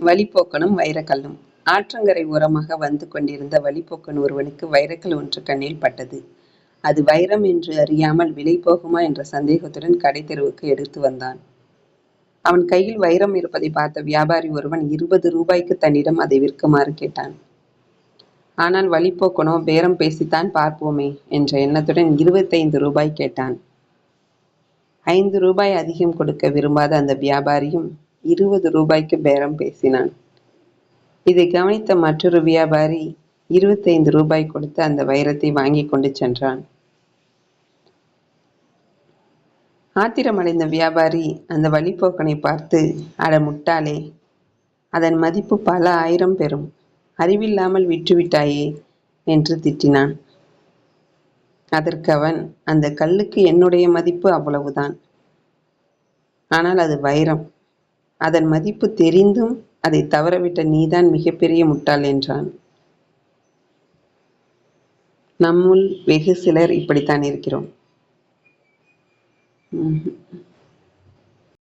வழிப்போக்கனும் வைரக்கல்லும் ஆற்றங்கரை ஓரமாக வந்து கொண்டிருந்த வழிப்போக்கன் ஒருவனுக்கு வைரக்கல் ஒன்று கண்ணில் பட்டது. அது வைரம் என்று அறியாமல் விலை போகுமா என்ற சந்தேகத்துடன் கடை தெருவுக்கு எடுத்து வந்தான். அவன் கையில் வைரம் இருப்பதை பார்த்த வியாபாரி ஒருவன் இருபது ரூபாய்க்கு தன்னிடம் அதை விற்குமாறு கேட்டான். ஆனால் வழிப்போக்கனோ பேரம் பேசித்தான் பார்ப்போமே என்ற எண்ணத்துடன் இருபத்தைந்து ரூபாய் கேட்டான். ஐந்து ரூபாய் அதிகம் கொடுக்க விரும்பாத அந்த வியாபாரியும் இருபது ரூபாய்க்கு பேரம் பேசினான். இதை கவனித்த மற்றொரு வியாபாரி இருபத்தைந்து ரூபாய் கொடுத்து அந்த வைரத்தை வாங்கி கொண்டு சென்றான். ஆத்திரமடைந்த வியாபாரி அந்த வழிப்போக்கனை பார்த்து அட முட்டாளே அதன் மதிப்பு பல ஆயிரம் பெறும் அறிவில்லாமல் விற்றுவிட்டாயே என்று திட்டினான். அதற்கு அவன் கல்லுக்கு என்னுடைய மதிப்பு அவ்வளவுதான். ஆனால் அது வைரம். அதன் மதிப்பு தெரிந்தும் அதை தவறவிட்ட நீதான் மிகப்பெரிய முட்டாள் என்றான். நம்முள் வெகு சிலர் இப்படித்தான் இருக்கிறோம். ம்ஹும்